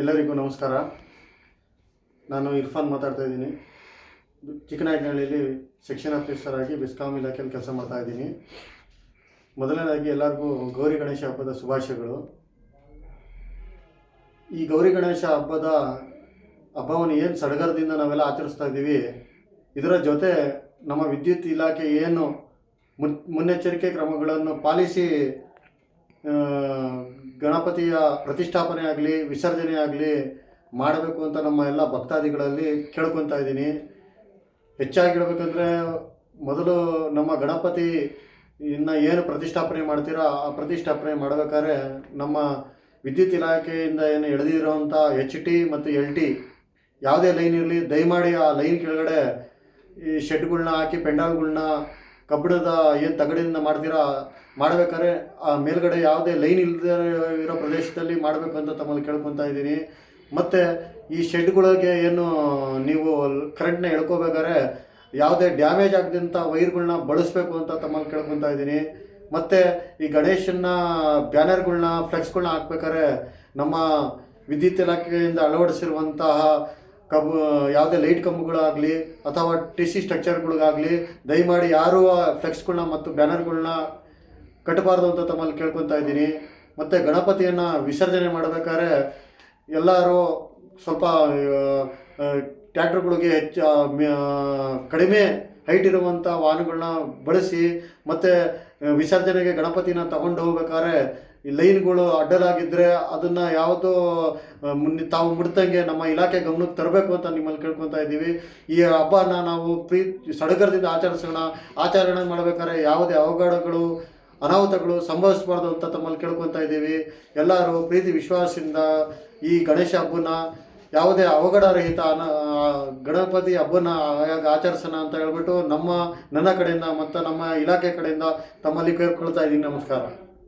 ಎಲ್ಲರಿಗೂ ನಮಸ್ಕಾರ. ನಾನು ಇರ್ಫಾನ್ ಮಾತಾಡ್ತಾ ಇದ್ದೀನಿ. ಚಿಕ್ಕನಾಯಕನಹಳ್ಳಿಯಲ್ಲಿ ಸೆಕ್ಷನ್ ಆಫೀಸರ್ ಆಗಿ ಬಿಸ್ಕಾಮ್ ಇಲಾಖೆಯಲ್ಲಿ ಕೆಲಸ ಮಾಡ್ತಾ ಇದ್ದೀನಿ. ಮೊದಲನೇದಾಗಿ ಎಲ್ಲರಿಗೂ ಗೌರಿ ಗಣೇಶ ಹಬ್ಬದ ಶುಭಾಶಯಗಳು. ಈ ಗೌರಿ ಗಣೇಶ ಹಬ್ಬದ ಹಬ್ಬವನ್ನು ಏನು ಸಡಗರದಿಂದ ನಾವೆಲ್ಲ ಆಚರಿಸ್ತಾ ಇದ್ದೀವಿ, ಇದರ ಜೊತೆ ನಮ್ಮ ವಿದ್ಯುತ್ ಇಲಾಖೆ ಏನು ಮುನ್ ಮುನ್ನೆಚ್ಚರಿಕೆ ಕ್ರಮಗಳನ್ನು ಪಾಲಿಸಿ ಗಣಪತಿಯ ಪ್ರತಿಷ್ಠಾಪನೆ ಆಗಲಿ, ವಿಸರ್ಜನೆ ಆಗಲಿ ಮಾಡಬೇಕು ಅಂತ ನಮ್ಮ ಎಲ್ಲ ಭಕ್ತಾದಿಗಳಲ್ಲಿ ಕೇಳ್ಕೊತಾ ಇದ್ದೀನಿ. ಹೆಚ್ಚಾಗಿ ಹೇಳ್ಬೇಕಂದ್ರೆ ಮೊದಲು ನಮ್ಮ ಗಣಪತಿ ಇನ್ನು ಏನು ಪ್ರತಿಷ್ಠಾಪನೆ ಮಾಡ್ತೀರೋ, ಆ ಪ್ರತಿಷ್ಠಾಪನೆ ಮಾಡಬೇಕಾದ್ರೆ ನಮ್ಮ ವಿದ್ಯುತ್ ಇಲಾಖೆಯಿಂದ ಏನು ಎಳೆದಿರುವಂಥ ಎಚ್ ಟಿ ಮತ್ತು ಎಲ್ ಟಿ ಯಾವುದೇ ಲೈನ್ ಇರಲಿ, ದಯಮಾಡಿ ಆ ಲೈನ್ ಕೆಳಗಡೆ ಈ ಶೆಡ್ಗಳನ್ನ ಹಾಕಿ, ಪೆಂಡಾಲ್ಗಳ್ನ ಕಬ್ಬಿಣದ ಏನು ತಗಡಿನಿಂದ ಮಾಡ್ತೀರಾ, ಮಾಡಬೇಕಾದ್ರೆ ಆ ಮೇಲ್ಗಡೆ ಯಾವುದೇ ಲೈನ್ ಇಲ್ಲದೆ ಇರೋ ಪ್ರದೇಶದಲ್ಲಿ ಮಾಡಬೇಕು ಅಂತ ತಮ್ಮಲ್ಲಿ ಕೇಳ್ಕೊತಾ ಇದ್ದೀನಿ. ಮತ್ತು ಈ ಶೆಡ್ಗಳಿಗೆ ಏನು ನೀವು ಕರೆಂಟ್ನ ಎಳ್ಕೋಬೇಕಾದ್ರೆ ಯಾವುದೇ ಡ್ಯಾಮೇಜ್ ಆಗದಂಥ ವೈರ್ಗಳನ್ನ ಬಳಸಬೇಕು ಅಂತ ತಮ್ಮಲ್ಲಿ ಕೇಳ್ಕೊತಾ ಇದ್ದೀನಿ. ಮತ್ತು ಈ ಗಣೇಶನ ಬ್ಯಾನರ್ಗಳನ್ನ ಫ್ಲೆಕ್ಸ್ಗಳನ್ನ ಹಾಕ್ಬೇಕಾದ್ರೆ ನಮ್ಮ ವಿದ್ಯುತ್ ಇಲಾಖೆಯಿಂದ ಅಳವಡಿಸಿರುವಂತಹ ಕಬ್ ಯಾವುದೇ ಲೈಟ್ ಕಂಬಗಳಾಗಲಿ ಅಥವಾ ಟಿ ಸಿ ಸ್ಟ್ರಕ್ಚರ್ಗಳಿಗಾಗಲಿ ದಯಮಾಡಿ ಯಾರೂ ಆ ಫ್ಲೆಕ್ಸ್ಗಳ್ನ ಮತ್ತು ಬ್ಯಾನರ್ಗಳನ್ನ ಕಟ್ಟಬಾರ್ದು ಅಂತ ತಮ್ಮಲ್ಲಿ ಕೇಳ್ಕೊತಾ ಇದ್ದೀನಿ. ಮತ್ತು ಗಣಪತಿಯನ್ನು ವಿಸರ್ಜನೆ ಮಾಡಬೇಕಾದ್ರೆ ಎಲ್ಲರೂ ಸ್ವಲ್ಪ ಟ್ಯಾಕ್ಟ್ರುಗಳಿಗೆ ಹೆಚ್ಚು ಕಡಿಮೆ ಹೈಟ್ ಇರುವಂಥ ವಾಹನಗಳನ್ನ ಬಳಸಿ ಮತ್ತು ವಿಸರ್ಜನೆಗೆ ಗಣಪತಿನ ತಗೊಂಡು ಹೋಗ್ಬೇಕಾದ್ರೆ ಈ ಲೈನ್ಗಳು ಅಡ್ಡಲಾಗಿದ್ದರೆ ಅದನ್ನು ಯಾವತ್ತೂ ಮುನ್ನ ಮುನ್ ತಾವು ಮುಡ್ತಂಗೆ ನಮ್ಮ ಇಲಾಖೆ ಗಮನಕ್ಕೆ ತರಬೇಕು ಅಂತ ನಿಮ್ಮಲ್ಲಿ ಕೇಳ್ಕೊತಾ ಇದ್ದೀವಿ. ಈ ಹಬ್ಬನ ನಾವು ಪ್ರೀ, ಸಡಗರದಿಂದ ಆಚರಿಸೋಣ. ಆಚರಣೆ ಮಾಡಬೇಕಾದ್ರೆ ಯಾವುದೇ ಅವಘಡಗಳು, ಅನಾಹುತಗಳು ಸಂಭವಿಸಬಾರ್ದು ಅಂತ ತಮ್ಮಲ್ಲಿ ಕೇಳ್ಕೊತಾ ಇದ್ದೀವಿ. ಎಲ್ಲರೂ ಪ್ರೀತಿ, ವಿಶ್ವಾಸದಿಂದ ಈ ಗಣೇಶ ಹಬ್ಬನ, ಯಾವುದೇ ಅವಘಡರಹಿತ ಅನ ಗಣಪತಿ ಹಬ್ಬನ ಆಚರಿಸೋಣ ಅಂತ ಹೇಳ್ಬಿಟ್ಟು ನಮ್ಮ, ನನ್ನ ಕಡೆಯಿಂದ ಮತ್ತು ನಮ್ಮ ಇಲಾಖೆ ಕಡೆಯಿಂದ ತಮ್ಮಲ್ಲಿ ಕೇಳ್ಕೊಳ್ತಾ ಇದ್ದೀನಿ. ನಮಸ್ಕಾರ.